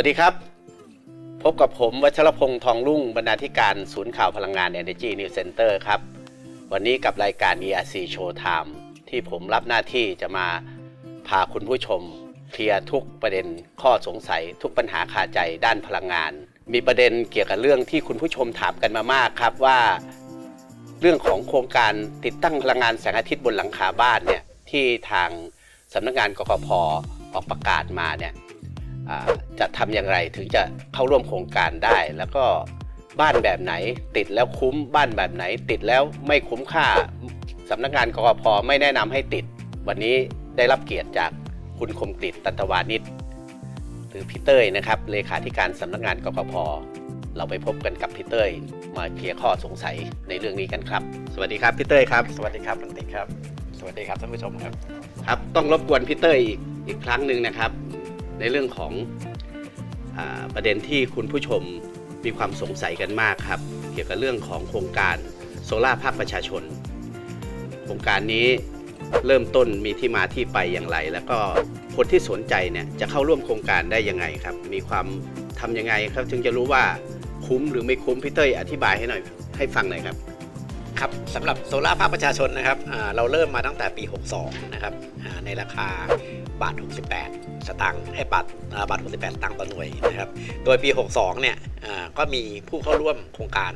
สวัสดีครับ พบกับผมวัชรพงษ์ทองรุ่งบรรณาธิการศูนย์ข่าวพลังงาน Energy News Center ครับ วันนี้กับรายการ ERC Show Time ที่ผมรับหน้าที่จะมาพาคุณผู้ชม เคลียร์ทุกประเด็นข้อสงสัย ทุกปัญหาคาใจด้านพลังงาน มีประเด็นเกี่ยวกับเรื่องที่คุณผู้ชมถามกันมามากครับว่า เรื่องของโครงการติดตั้งพลังงานแสงอาทิตย์บนหลังคาบ้านเนี่ยที่ทางสำนักงานกกพออกประกาศมาเนี่ย จะทำอย่างไรถึงจะเข้าร่วมโครงการได้ แล้วก็บ้านแบบไหนติดแล้วคุ้มบ้านแบบไหน ติดแล้วไม่คุ้มค่าสำนักงานกกพไม่แนะนำให้ติด วันนี้ได้รับเกียรติจากคุณคมกริตตันตวานิชหรือพี่เต้ยนะครับเลขาธิการสำนักงานกกพเราไปพบกันกับพี่เต้ยมาเคลียร์ข้อสงสัยในเรื่องนี้กันครับ สวัสดีครับพี่เต้ยครับ สวัสดีครับคุณติ๊กครับ สวัสดีครับท่านผู้ชมครับครับ ต้องรบกวนพี่เต้ยอีกอีกครั้งหนึ่งนะครับ ในเรื่องของอประเด็นที่คุณผู้ชมมีความสงสัยกันมากครับ เกี่ยวกับเรื่องของโครงการโซล่าภาคประชาชน โครงการนี้เริ่มต้นมีที่มาที่ไปอย่างไร แล้วก็คนที่สนใจเนี่ยจะเข้าร่วมโครงการได้ยังไงครับ มีความทำยังไงครับ ถึงจะรู้ว่าคุ้มหรือไม่คุ้มพี่เต้ยอธิบายให้หน่อยให้ฟังหน่อยครับครับสำหรับโซล่าภาคประชาชนนะครับเราเริ่มมาตั้งแต่ปี 62 นะครับในราคา บาท 68 สตางค์ให้บาทอ่าบาท 68 สตางค์ต่อหน่วยนะครับ โดยปี 62 เนี่ยอ่าก็มีผู้เข้าร่วมโครงการ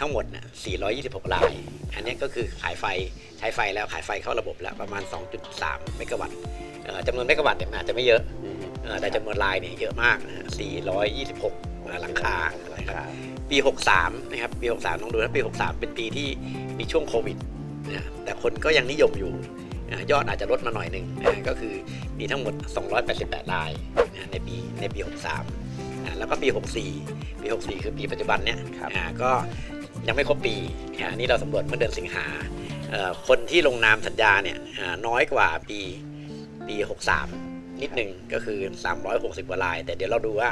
ทั้งหมดน่ะ426 ราย อันนี้ก็คือขายไฟใช้ไฟแล้วขายไฟเข้าระบบแล้วประมาณ 2.3 เมกะวัตต์เอ่อจำนวนเมกะวัตต์เนี่ยมันอาจจะไม่เยอะเอ่อแต่จำนวนรายเนี่ยเยอะมากนะฮะ426 หลังคานะครับปี 63 นะครับ ปี 63 ต้องดูนะปี 63 เป็นปีที่มีช่วงโควิดนะแต่คนก็ยังนิยมอยู่นะ ยอดอาจจะลดมาหน่อยหนึ่งนะก็คือมีทั้งหมด 288 รายนะในปีในปี 63นะแล้วก็ปี 64 ปี 64 คือปีปัจจุบันเนี่ยอ่าก็ยังไม่ครบปีนะอันนี้เราสำรวจเมื่อเดือนสิงหาเอ่อคนที่ลงนามสัญญาเนี่ยอ่าน้อยกว่าปีปี 63 นิดหนึ่งก็คือ 360กว่าราย แต่เดี๋ยวเราดูว่า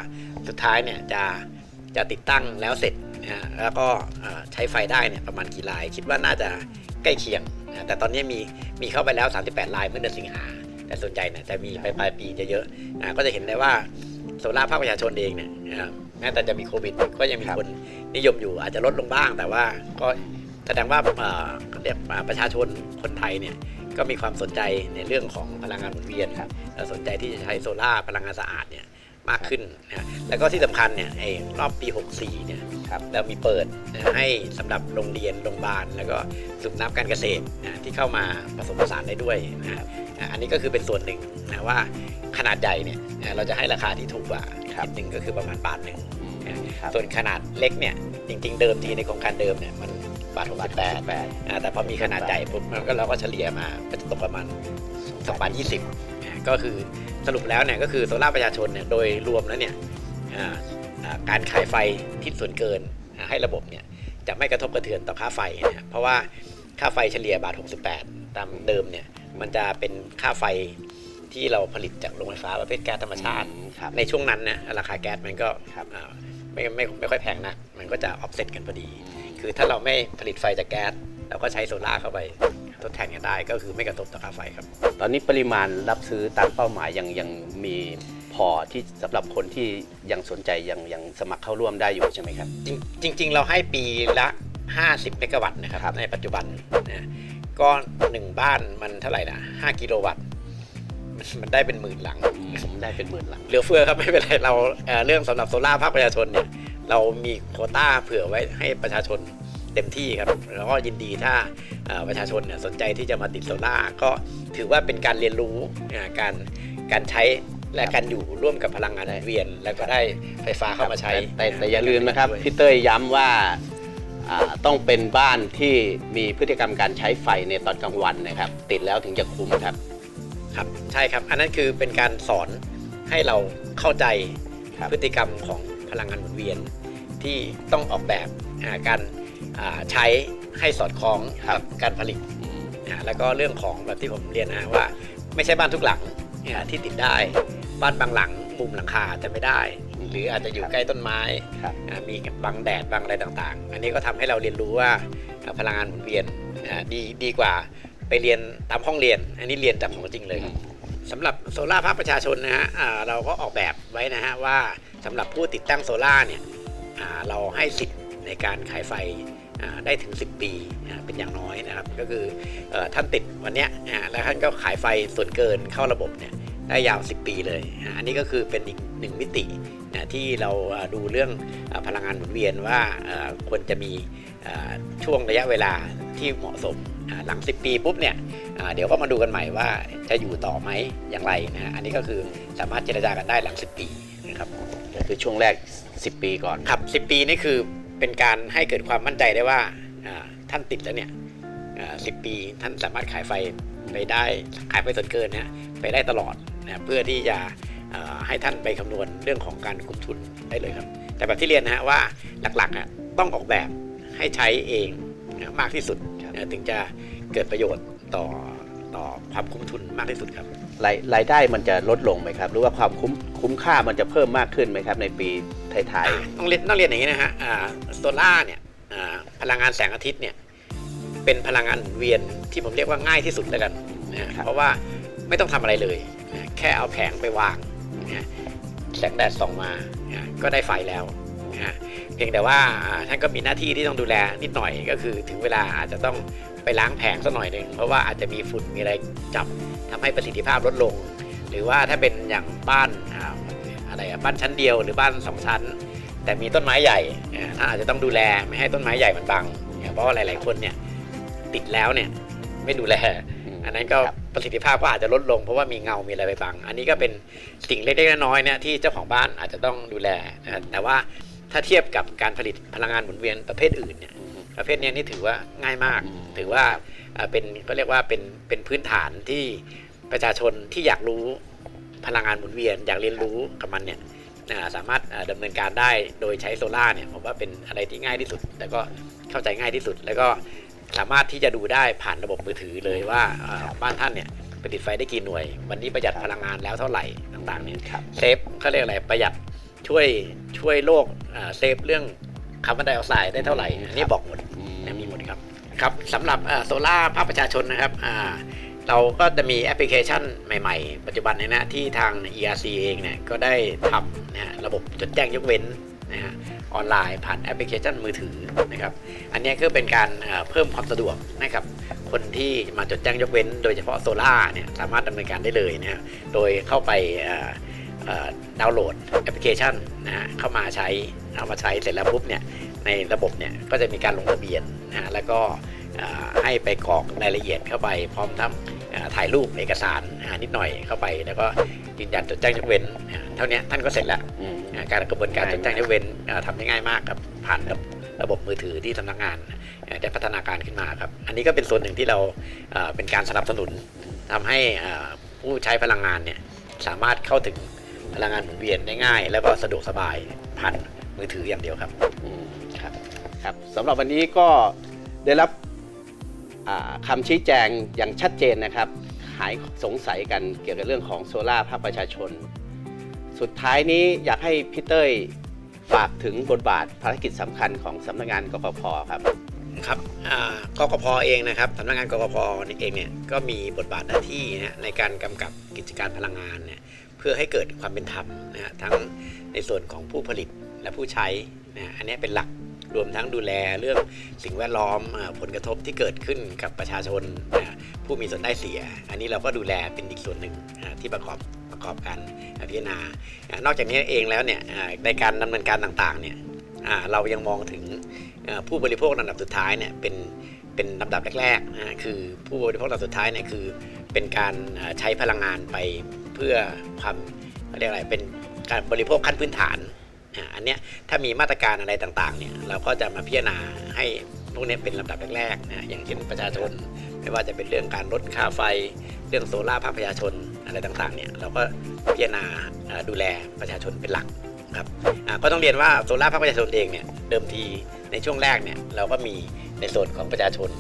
สุดท้ายเนี่ยจะจะติดตั้งแล้วเสร็จนะฮะแล้วก็เอ่อใช้ไฟได้เนี่ยประมาณกี่ลาย คิดว่าน่าจะ ใกล้เคียงนะแต่ตอนนี้มีมีเข้าไปแล้ว 38 ลายเมื่อเดือนสิงหาแต่ส่วนใหญ่เนี่ยจะมีไปปลายปีจะเยอะนะก็จะเห็นได้ว่าโซล่าร์ภาคประชาชนเองเนี่ยแม้แต่จะมีโควิด ก็ยังมีคนนิยมอยู่อาจจะลดลงบ้าง แต่ว่าก็แสดงว่าเขาเรียกว่าประชาชนคนไทยเนี่ยก็มีความสนใจในเรื่องของพลังงานหมุนเวียนเอ่อสนใจที่จะใช้โซล่าร์พลังงานสะอาดเนี่ยมากขึ้นนะแล้วก็ที่สำคัญเนี่ยไอ้รอบปี 64เนี่ย ครับเรามีเปิดนะให้สำหรับโรงเรียนโรงพยาบาล แล้วก็สุขนับการเกษตรนะที่เข้ามาผสมผสานได้ด้วยนะอะอันนี้ก็คือเป็นส่วนหนึ่งนะว่าขนาดใหญ่เนี่ยนะเราจะให้ราคาที่ถูกกว่าครับนิดหนึ่งก็คือประมาณบาทหนึ่งครับส่วนขนาดเล็กเนี่ยจริง ๆ เดิมทีในโครงการเดิมเนี่ยมันบาทบาท68แปดอ่าแต่พอมีขนาดใหญ่ปุ๊บมันก็เราก็เฉลี่ยมาก็จะตกประมาณ2บาท20อ่าก็คือสรุปแล้วเนี่ยก็คือโซล่าร์ประชาชนเนี่ยโดยรวมแล้วเนี่ยอ่าอ่า การขายไฟที่ส่วนเกินอ่าให้ระบบเนี่ยจะไม่กระทบกระเทือนต่อค่าไฟนะเพราะว่าค่าไฟเฉลี่ยบาท 68 ตามเดิมเนี่ยมันจะเป็นค่าไฟที่เราผลิตจากโรงไฟฟ้าประเภทแก๊สธรรมชาติครับในช่วงนั้นเนี่ยราคาแก๊สมันก็ครับอ่าไม่ไม่ไม่ค่อยแพงนักมันก็จะออฟเซตกันพอดี คือถ้าเราไม่ผลิตไฟจากแก๊สเราก็ใช้โซล่าร์เข้าไปทดแทนกันได้ก็คือไม่กระทบต่อค่าไฟครับ ตอนนี้ปริมาณรับซื้อตามเป้าหมายยังยังมี พอที่สำหรับคนที่ยังสนใจยังยังสมัครเข้าร่วมได้อยู่ใช่ไหมครับ จริงจริงๆเราให้ปีละ 50 เมกะวัตต์นะครับครับในปัจจุบันนะก็หนึ่งบ้านมันเท่าไหร่นะ5กิโลวัตต์มันมันได้เป็นหมื่นหลังผมได้เป็นหมื่นหลังเหลือเฟือครับไม่เป็นไรเราเอ่อเรื่องสำหรับโซล่าร์ภาคประชาชนเนี่ยเรามีโควต้าเผื่อไว้ให้ประชาชนเต็มที่ครับแล้วก็ยินดีถ้าเอ่อประชาชนเนี่ยสนใจที่จะมาติดโซล่าร์ก็ถือว่าเป็นการเรียนรู้อ่าการการใช้ และการอยู่ร่วมกับพลังงานหมุนเวียน แล้วก็ได้ไฟฟ้าเข้ามาใช้แต่แต่แต่อย่าลืมนะครับพี่เต้ยย้ำว่าอ่าต้องเป็นบ้านที่มีพฤติกรรมการใช้ไฟในตอนกลางวันนะครับ ติดแล้วถึงจะคุ้มครับ ครับใช่ครับ อันนั้นคือเป็นการสอนให้เราเข้าใจครับ พฤติกรรมของพลังงานหมุนเวียน ที่ต้องออกแบบอ่าการอ่าใช้ให้สอดคล้องกับการผลิตนะแล้วก็เรื่องของแบบที่ผมเรียนนะว่า ไม่ใช่บ้านทุกหลังเนี่ยที่ติดได้ บ้านบางหลังมุมหลังคาจะไม่ได้ หรืออาจจะอยู่ใกล้ต้นไม้ครับอ่ามีบังแดดบังอะไรต่างๆ อันนี้ก็ทำให้เราเรียนรู้ว่าอ่าพลังงานหมุนเวียนอ่าดีดีกว่าไปเรียนตามห้องเรียน อันนี้เรียนจากของจริงเลยครับสำหรับโซล่าร์ภาคประชาชนนะฮะอ่าเราก็ออกแบบไว้นะฮะว่าสำหรับผู้ติดตั้งโซล่าร์เนี่ยอ่าเราให้สิทธิ์ในการขายไฟอ่าได้ถึง 10 ปีอ่าเป็นอย่างน้อยนะครับ ก็คือเออท่านติดวันเนี้ยอ่าแล้วท่านก็ขายไฟส่วนเกินเข้าระบบเนี่ย ได้ยาว 10 ปีเลยอ่าอันนี้ก็คือเป็นอีกหนึ่งมิตินะที่เราอ่าดูเรื่องอาพลังงานหมุนเวียนว่าเอ่อควรจะมีอ่าช่วงระยะเวลาที่เหมาะสมอ่าหลัง 10 ปีปุ๊บเนี่ยอ่าเดี๋ยวก็มาดูกันใหม่ว่าจะอยู่ต่อไหมอย่างไรนะฮะอันนี้ก็คือสามารถเจรจากันได้หลัง 10 ปีนะครับก็คือช่วงแรก 10 ปีก่อนครับ 10 ปีนี่คือเป็นการให้เกิดความมั่นใจได้ว่าอ่าท่านติดแล้วเนี่ย อ่า10ปีท่านสามารถขายไฟไปได้ขายไฟส่วนเกินนะไปได้ตลอดนะเพื่อที่จะอ่าให้ท่านไปคำนวณเรื่องของการคุมทุนได้เลยครับ แต่แบบที่เรียนนะฮะว่าหลักๆอะต้องออกแบบให้ใช้เองนะมากที่สุดครับนะถึงจะเกิดประโยชน์ต่อต่อความคุ้มทุนมากที่สุดครับรายรายได้มันจะลดลงไหมครับ หรือว่าความคุ้มคุ้มค่ามันจะเพิ่มมากขึ้นไหมครับ ในปีท้ายต้องเรียนต้องเรียนอย่างนี้นะฮะโซล่าเนี่ยอ่าพลังงานแสงอาทิตย์เนี่ย เป็นพลังงานหมุนเวียนที่ผมเรียกว่าง่ายที่สุดแล้วกันนะฮะเพราะว่าไม่ต้องทำอะไรเลยนะแค่เอาแผงไปวางนะแสงแดดส่องมานะก็ได้ไฟแล้วนะฮะเพียงแต่ว่าอ่าท่านก็มีหน้าที่ที่ต้องดูแลนิดหน่อยก็คือ ถึงเวลาอาจจะต้องไปล้างแผงสักหน่อยหนึ่งเพราะว่าอาจจะมีฝุ่นมีอะไรจับทำให้ประสิทธิภาพลดลง หรือว่าถ้าเป็นอย่างบ้านอ่าอะไรอะบ้านชั้นเดียวหรือบ้านสองชั้น แต่มีต้นไม้ใหญ่อ่าท่านอาจจะต้องดูแลไม่ให้ต้นไม้ใหญ่มันบังเนี่ยเพราะว่าหลาย ๆ คนเนี่ย ติดแล้วเนี่ยไม่ดูแลๆอันนั้นก็ครับประสิทธิภาพก็อาจจะลดลงเพราะว่ามีเงา มีอะไรไปบัง อันนี้ก็เป็นสิ่งเล็กๆน้อยๆเนี่ยที่เจ้าของบ้านอาจจะต้องดูแลนะแต่ว่าถ้าเทียบกับการผลิตพลังงานหมุนเวียนประเภทอื่นเนี่ยประเภทเนี้ยนี่ถือว่าง่ายมากอืมถือว่าอ่าเป็นก็เรียกว่าเป็นเป็นพื้นฐานที่ประชาชนที่อยากรู้พลังงานหมุนเวียน อยากเรียนรู้กับมันเนี่ยอ่าสามารถอ่าดำเนินการได้โดยใช้โซล่าร์เนี่ยผมว่าเป็นอะไรที่ง่ายที่สุด แล้วก็เข้าใจง่ายที่สุดแล้วก็ สามารถที่จะดูได้ผ่านระบบมือถือเลยว่าอ่าบ้านท่านเนี่ยผลิตไฟได้กี่หน่วย วันนี้ประหยัดพลังงานแล้วเท่าไหร่ต่างๆเนี่ยครับเซฟเขาเรียกอะไรประหยัดช่วยช่วยโลกอ่าเซฟเรื่องคาร์บอนไดออกไซด์ได้เท่าไหร่อันนี้บอกหมดอืมนะมีหมดครับครับสำหรับโซล่าภาคประชาชนนะครับอ่าเราก็จะมีแอปพลิเคชันใหม่ๆ ปัจจุบันเนยนะที่ทาง ERC เองเนี่ยก็ได้ทำนะฮะระบบจดแจ้งยกเว้นนะฮะ ออนไลน์ ผ่านแอปพลิเคชันมือถือนะครับอันนี้ยก็เป็นการเพิ่มความสะดวกนะครับคนที่มาจดแจ้งยกเว้น โดยเฉพาะโซล่าเนี่ยสามารถดำเนินการได้เลยนะโดยเข้าไปดาวน์โหลดแอปพลิเคชันนะฮะเข้ามาใช้เอามาใช้เสร็จแล้วปุ๊บเนี่ยในระบบเนี่ยก็จะมีการลงทะเบียนนะฮะแล้วก็ ให้ไปกรอกรายละเอียดเข้าไป พร้อมทั้งอ่าถ่ายรูปเอกสารอ่านิดหน่อยเข้าไป แล้วก็ยืนยันจดแจ้งยกเว้นอ่าเท่านี้ท่านก็เสร็จแล้วอืมอ่าการกระบวนการง่ายจดแจ้งยกเว้นอ่าทำได้ง่ายมากครับผ่านระระบบมือถือที่สำนักงานอ่าได้พัฒนาการขึ้นมาครับ อันนี้ก็เป็นส่วนหนึ่งที่เราอ่าเป็นการสนับสนุนทำให้อ่าผู้ใช้พลังงานเนี่ยสามารถเข้าถึงพลังงานหมุนเวียนได้ง่าย แล้วก็สะดวกสบายผ่านมือถืออย่างเดียวครับอืมครับครับสำหรับวันนี้ก็ได้รับอ่า คำชี้แจงอย่างชัดเจนนะครับ หายสงสัยกันเกี่ยวกับเรื่องของโซล่าภาคประชาชน สุดท้ายนี้อยากให้พี่เต้ยฝากถึงบทบาทภารกิจสำคัญของสำนักงานกกพครับครับกกพเองนะครับสำนักงานกกพเองเนี่ยก็มีบทบาทหน้าที่นะในการกำกับกิจการพลังงานเนี่ยเพื่อให้เกิดความเป็นธรรมนะฮะทั้งในส่วนของผู้ผลิตและผู้ใช้นะฮะอันนี้เป็นหลัก รวมทั้งดูแลเรื่องสิ่งแวดล้อมผลกระทบที่เกิดขึ้นกับประชาชนผู้มีส่วนได้เสีย อันนี้เราก็ดูแลเป็นอีกส่วนหนึ่งที่ประกอบประกอบการพิจารณา นอกจากนี้เองแล้วเนี่ยในการดำเนินการต่างๆเนี่ยเรายังมองถึงผู้บริโภคลำดับสุดท้ายเนี่ยเป็นเป็นลำดับแรกๆนะคือผู้บริโภคลำดับสุดท้ายเนี่ยคือเป็นการใช้พลังงานไปเพื่อความเขาเรียกอะไรเป็นการบริโภคขั้นพื้นฐาน อันเนี้ยถ้ามีมาตรการอะไรต่างๆเนี่ยเราก็จะมาพิจารณาให้พวกนี้เป็นลำดับแรกๆนะอย่างเช่นประชาชน ไม่ว่าจะเป็นเรื่องการลดค่าไฟ เรื่องโซล่าภาคประชาชนอะไรต่างๆเนี่ยเราก็พิจารณาดูแลประชาชนเป็นหลักครับก็ต้องเรียนว่าโซล่าภาคประชาชนเองเนี่ยเดิมทีในช่วงแรกเนี่ยเราก็มีในส่วนของประชาชน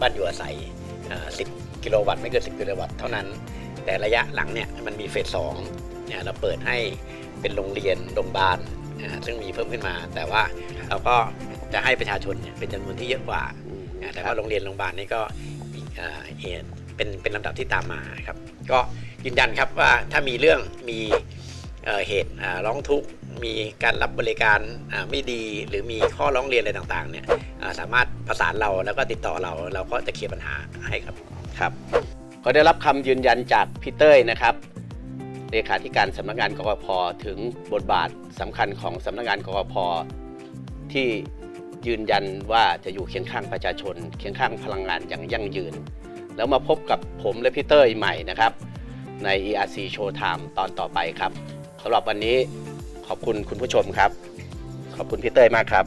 บ้านอยู่อาศัยอ่า10 กิโลวัตต์ไม่เกิน 10 กิโลวัตต์เท่านั้น แต่ระยะหลังเนี่ยมันมีเฟสสองเนี่ยเราเปิดให้เป็นโรงเรียนโรงพยาบาล อ่าซึ่งมีเพิ่มขึ้นมา แต่ว่าเราก็จะให้ประชาชนเนี่ยเป็นจำนวนที่เยอะกว่าแต่ว่าโรงเรียนโรงพยาบาลนี่ก็อีกอ่าเอ่อเป็นเป็นลำดับที่ตามมาครับ ก็ยืนยันครับว่าถ้ามีเรื่องมีเอ่อเหตุอ่าร้องทุกข์มีการรับบริการอ่าไม่ดีหรือมีข้อร้องเรียนอะไรต่างๆเนี่ยอ่าสามารถประสานเราแล้วก็ติดต่อเราเราก็จะเคลียร์ปัญหาให้ครับ ครับก็ได้รับคำยืนยันจากพี่เต้ยนะครับ เลขาธิการสำนักงานกกพถึงบทบาทสำคัญของสำนักงานกกพที่ยืนยันว่าจะอยู่เคียงข้างประชาชน เคียงข้างพลังงานอย่างยั่งยืน แล้วมาพบกับผมและพี่เต้ยใหม่นะครับ ใน ERC Showtime ตอนต่อไปครับสำหรับวันนี้ขอบคุณคุณผู้ชมครับ ขอบคุณพี่เต้ยมากครับ